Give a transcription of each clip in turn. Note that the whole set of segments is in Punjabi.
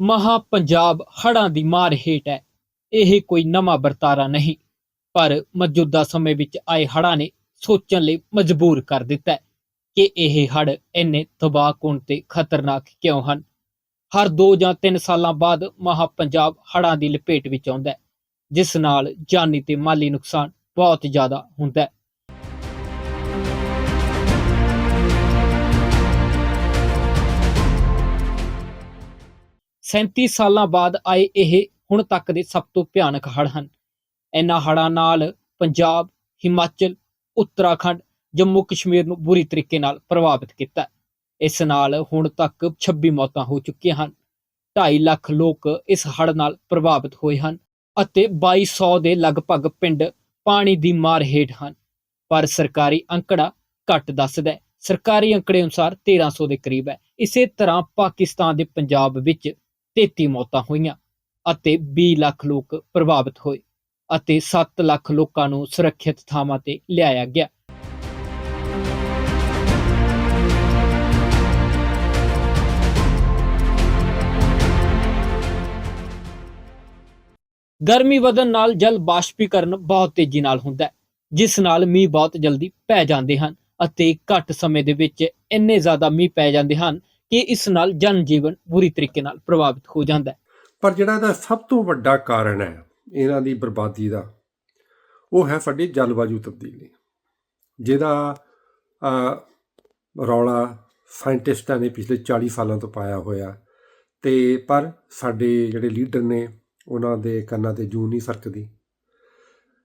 ਮਹਾ ਪੰਜਾਬ ਹੜ੍ਹਾਂ ਦੀ ਮਾਰ ਹੇਠ ਹੈ। ਇਹ ਕੋਈ ਨਵਾਂ ਵਰਤਾਰਾ ਨਹੀਂ, ਪਰ ਮੌਜੂਦਾ ਸਮੇਂ ਵਿੱਚ ਆਏ ਹੜ੍ਹਾਂ ਨੇ ਸੋਚਣ ਲਈ ਮਜਬੂਰ ਕਰ ਦਿੱਤਾ ਹੈ ਕਿ ਇਹ ਹੜ੍ਹ ਇੰਨੇ ਤਬਾਹਕੁਨ ਤੇ ਖਤਰਨਾਕ ਕਿਉਂ ਹਨ। ਹਰ 2 ਜਾਂ 3 ਸਾਲਾਂ ਬਾਅਦ ਮਹਾ ਪੰਜਾਬ ਹੜ੍ਹਾਂ ਦੀ ਲਪੇਟ ਵਿੱਚ ਆਉਂਦਾ ਹੈ, ਜਿਸ ਨਾਲ ਜਾਨੀ ਤੇ ਮਾਲੀ ਨੁਕਸਾਨ ਬਹੁਤ ਜ਼ਿਆਦਾ ਹੁੰਦਾ ਹੈ। 37 ਸਾਲਾਂ ਬਾਅਦ ਆਏ ਇਹ ਹੁਣ ਤੱਕ ਦੇ ਸਭ ਤੋਂ ਭਿਆਨਕ ਹੜ੍ਹ ਹਨ। ਇਹਨਾਂ ਹੜ੍ਹਾਂ ਨਾਲ ਪੰਜਾਬ, ਹਿਮਾਚਲ, ਉੱਤਰਾਖੰਡ, ਜੰਮੂ ਕਸ਼ਮੀਰ ਨੂੰ ਬੁਰੀ ਤਰੀਕੇ ਨਾਲ ਪ੍ਰਭਾਵਿਤ ਕੀਤਾ। ਇਸ ਨਾਲ ਹੁਣ ਤੱਕ 26 ਮੌਤਾਂ ਹੋ ਚੁੱਕੀਆਂ ਹਨ। 2.5 ਲੱਖ ਲੋਕ ਇਸ ਹੜ੍ਹ ਨਾਲ ਪ੍ਰਭਾਵਿਤ ਹੋਏ ਹਨ ਅਤੇ 2200 ਦੇ ਲਗਭਗ ਪਿੰਡ ਪਾਣੀ ਦੀ ਮਾਰ ਹੇਠ ਹਨ। ਪਰ ਸਰਕਾਰੀ ਅੰਕੜਾ ਘੱਟ ਦੱਸਦਾ ਹੈ। ਸਰਕਾਰੀ ਅੰਕੜੇ ਅਨੁਸਾਰ 1300 ਦੇ ਕਰੀਬ ਹੈ। ਇਸੇ ਤਰ੍ਹਾਂ ਪਾਕਿਸਤਾਨ ਦੇ ਪੰਜਾਬ ਵਿੱਚ 33 ਮੌਤਾਂ ਹੋਈਆਂ ਅਤੇ 20 ਲੱਖ ਲੋਕ ਪ੍ਰਭਾਵਿਤ ਹੋਏ ਅਤੇ 7 ਲੱਖ ਲੋਕਾਂ ਨੂੰ ਸੁਰੱਖਿਅਤ ਥਾਵਾਂ ਤੇ ਲਿਆਇਆ ਗਿਆ। ਗਰਮੀ ਵਧਣ ਨਾਲ ਜਲ ਬਾਸ਼ਪੀਕਰਨ ਬਹੁਤ ਤੇਜ਼ੀ ਨਾਲ ਹੁੰਦਾ ਹੈ, ਜਿਸ ਨਾਲ ਮੀਂਹ ਬਹੁਤ ਜਲਦੀ ਪੈ ਜਾਂਦੇ ਹਨ ਅਤੇ ਘੱਟ ਸਮੇਂ ਦੇ ਵਿੱਚ ਇੰਨੇ ਜ਼ਿਆਦਾ ਮੀਂਹ ਪੈ ਜਾਂਦੇ ਹਨ ਕਿ ਇਸ ਨਾਲ ਜਨ ਜੀਵਨ ਬੁਰੀ ਤਰੀਕੇ ਨਾਲ ਪ੍ਰਭਾਵਿਤ ਹੋ ਜਾਂਦਾ ਹੈ। ਪਰ ਜਿਹੜਾ ਇਹਦਾ ਸਭ ਤੋਂ ਵੱਡਾ ਕਾਰਨ ਹੈ, ਇਹਨਾਂ ਦੀ ਬਰਬਾਦੀ ਦਾ, ਉਹ ਹੈ ਸਾਡੀ ਜਲਵਾਯੂ ਤਬਦੀਲੀ। ਜਿਹਦਾ ਰੌਲਾ ਸਾਇੰਟਿਸਟਾਂ ਨੇ ਪਿਛਲੇ 40 ਸਾਲਾਂ ਤੋਂ ਪਾਇਆ ਹੋਇਆ। ਤੇ ਪਰ ਸਾਡੇ ਜਿਹੜੇ ਲੀਡਰ ਨੇ, ਉਹਨਾਂ ਦੇ ਕੰਨਾਂ ਤੇ ਜੂੰ ਨਹੀਂ ਸਰਕਦੀ।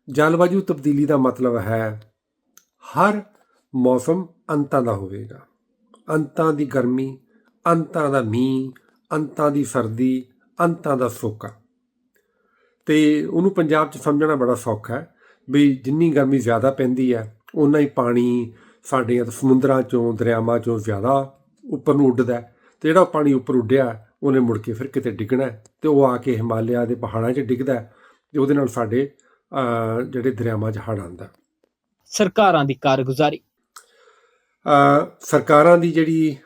ਜਲਵਾਯੂ ਤਬਦੀਲੀ ਦਾ ਮਤਲਬ ਹੈ, ਹਰ ਮੌਸਮ ਅੰਤਾਂ ਦਾ ਹੋਵੇਗਾ। ਅੰਤਾਂ ਦੀ ਗਰਮੀ ਅੰਤਾਂ ਦਾ ਮੀਂਹ ਅੰਤਾਂ ਦੀ ਸਰਦੀ ਅੰਤਾਂ ਦਾ ਸੋਕਾ। ਤੇ ਉਹਨੂੰ ਪੰਜਾਬ 'ਚ ਸਮਝਣਾ ਬੜਾ ਸੌਖਾ ਹੈ ਵੀ ਜਿੰਨੀ ਗਰਮੀ ਜ਼ਿਆਦਾ ਪੈਂਦੀ ਹੈ ਉਨਾ ਹੀ ਪਾਣੀ ਸਾਡੇ ਸਮੁੰਦਰਾਂ 'ਚੋਂ ਦਰਿਆਵਾਂ 'ਚੋਂ ਜ਼ਿਆਦਾ ਉੱਪਰ ਨੂੰ ਉੱਡਦਾ ਤੇ ਜਿਹੜਾ ਪਾਣੀ ਉੱਪਰ ਉੱਡਿਆ ਉਹਨੇ ਮੁੜ ਕੇ ਫਿਰ ਕਿਤੇ ਡਿੱਗਣਾ ਤੇ ਉਹ ਆ ਕੇ ਹਿਮਾਲਿਆ ਦੇ ਪਹਾੜਾਂ 'ਚ ਡਿੱਗਦਾ ਤੇ ਉਹਦੇ ਨਾਲ ਸਾਡੇ ਜਿਹੜੇ ਦਰਿਆਵਾਂ 'ਚ ਹੜ੍ਹ ਆਉਂਦਾ ਸਰਕਾਰਾਂ ਦੀ ਕਾਰਗੁਜ਼ਾਰੀ। ਸਰਕਾਰਾਂ ਦੀ ਜਿਹੜੀ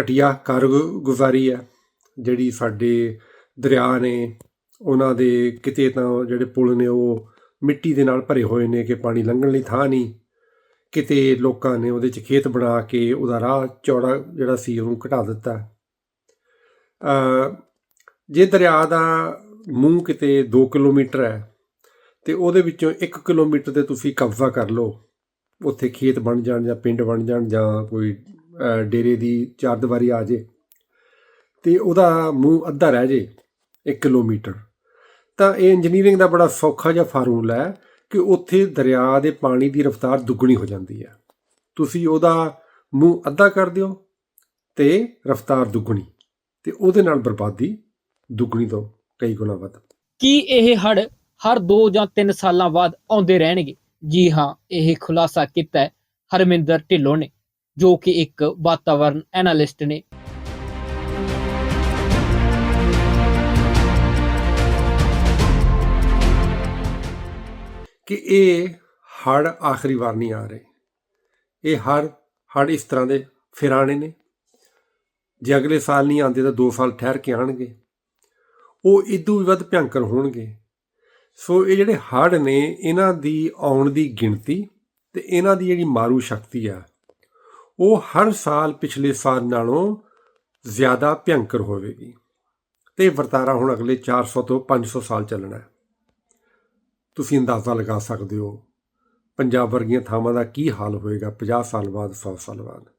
ਘਟੀਆ ਕਾਰਗੁਜ਼ਾਰੀ ਹੈ, ਜਿਹੜੀ ਸਾਡੇ ਦਰਿਆ ਨੇ, ਉਹਨਾਂ ਦੇ ਕਿਤੇ ਤਾਂ ਜਿਹੜੇ ਪੁਲ ਨੇ ਉਹ ਮਿੱਟੀ ਦੇ ਨਾਲ ਭਰੇ ਹੋਏ ਨੇ ਕਿ ਪਾਣੀ ਲੰਘਣ ਲਈ ਥਾਂ ਨਹੀਂ। ਕਿਤੇ ਲੋਕਾਂ ਨੇ ਉਹਦੇ 'ਚ ਖੇਤ ਬਣਾ ਕੇ ਉਹਦਾ ਰਾਹ ਚੌੜਾ ਜਿਹੜਾ ਸੀ ਉਹਨੂੰ ਘਟਾ ਦਿੱਤਾ। ਜੇ ਦਰਿਆ ਦਾ ਮੂੰਹ ਕਿਤੇ 2 ਕਿਲੋਮੀਟਰ ਹੈ, ਤੇ ਉਹਦੇ ਵਿੱਚੋਂ 1 ਕਿਲੋਮੀਟਰ ਤੇ ਤੁਸੀਂ ਕਬਜ਼ਾ ਕਰ ਲਓ। ਉੱਥੇ ਖੇਤ ਬਣ ਜਾਣ ਜਾਂ ਪਿੰਡ ਬਣ ਜਾਣ ਜਾਂ ਕੋਈ ਡੇਰੇ ਦੀ ਚਾਰ ਦੀਵਾਰੀ ਆ ਜੇ ਤੇ ਉਹਦਾ ਮੂੰਹ ਅੱਧਾ ਰਹਿ ਜੇ 1 ਕਿਲੋਮੀਟਰ। ਤਾਂ ਇਹ ਇੰਜੀਨੀਅਰਿੰਗ ਦਾ ਬੜਾ ਸੌਖਾ ਜਿਹਾ ਫਾਰਮੂਲਾ ਹੈ ਕਿ ਉੱਥੇ ਦਰਿਆ ਦੇ ਪਾਣੀ ਦੀ ਰਫ਼ਤਾਰ ਦੁੱਗਣੀ ਹੋ ਜਾਂਦੀ ਹੈ। ਤੁਸੀਂ ਉਹਦਾ ਮੂੰਹ ਅੱਧਾ ਕਰ ਦਿਓ ਤੇ ਰਫ਼ਤਾਰ ਦੁੱਗਣੀ ਤੇ ਉਹਦੇ ਨਾਲ ਬਰਬਾਦੀ ਦੁੱਗਣੀ ਤੋਂ ਕਈ ਗੁਣਾ ਵੱਧ। ਕੀ ਇਹ ਹੜ੍ਹ ਹਰ 2 ਜਾਂ 3 ਸਾਲਾਂ ਬਾਅਦ ਆਉਂਦੇ ਰਹਿਣਗੇ? ਜੀ ਹਾਂ, ਇਹ ਖੁਲਾਸਾ ਕੀਤਾ ਹਰਮਿੰਦਰ ਢਿੱਲੋਂ ਨੇ। ਜੋ ਕਿ ਇੱਕ ਵਾਤਾਵਰਣ ਐਨਾਲਿਸਟ ਨੇ। ਕਿ ਇਹ ਹੜ ਆਖਰੀ ਵਾਰ ਨਹੀਂ ਆ ਰਹੇ। ਇਹ ਹਰ ਹੜ ਇਸ ਤਰ੍ਹਾਂ ਦੇ ਫਿਰ ਆਣੇ ਨੇ। ਜੇ ਅਗਲੇ ਸਾਲ ਨਹੀਂ ਆਉਂਦੇ ਤਾਂ 2 ਸਾਲ ਠਹਿਰ ਕੇ ਆਣਗੇ ਉਹ ਇਦੋਂ ਵੀ ਵੱਧ ਭਿਆਨਕ ਹੋਣਗੇ। ਸੋ ਇਹ ਜਿਹੜੇ ਹੜ ਨੇ, ਇਹਨਾਂ ਦੀ ਆਉਣ ਦੀ ਗਿਣਤੀ ਤੇ ਇਹਨਾਂ ਦੀ ਜਿਹੜੀ ਮਾਰੂ ਸ਼ਕਤੀ ਆ ਉਹ ਹਰ ਸਾਲ ਪਿਛਲੇ ਸਾਲ ਨਾਲੋਂ ਜ਼ਿਆਦਾ ਭਿਆਨਕ ਹੋਵੇਗੀ। ਤੇ ਵਰਤਾਰਾ ਹੁਣ ਅਗਲੇ 400 ਤੋਂ 500 ਸਾਲ ਚੱਲਣਾ ਹੈ। ਤੁਸੀਂ ਅੰਦਾਜ਼ਾ ਲਗਾ ਸਕਦੇ ਹੋ, ਪੰਜਾਬ ਵਰਗੀਆਂ ਥਾਵਾਂ ਦਾ ਕੀ ਹਾਲ ਹੋਏਗਾ 50 ਸਾਲ ਬਾਅਦ 100 ਸਾਲ ਬਾਅਦ।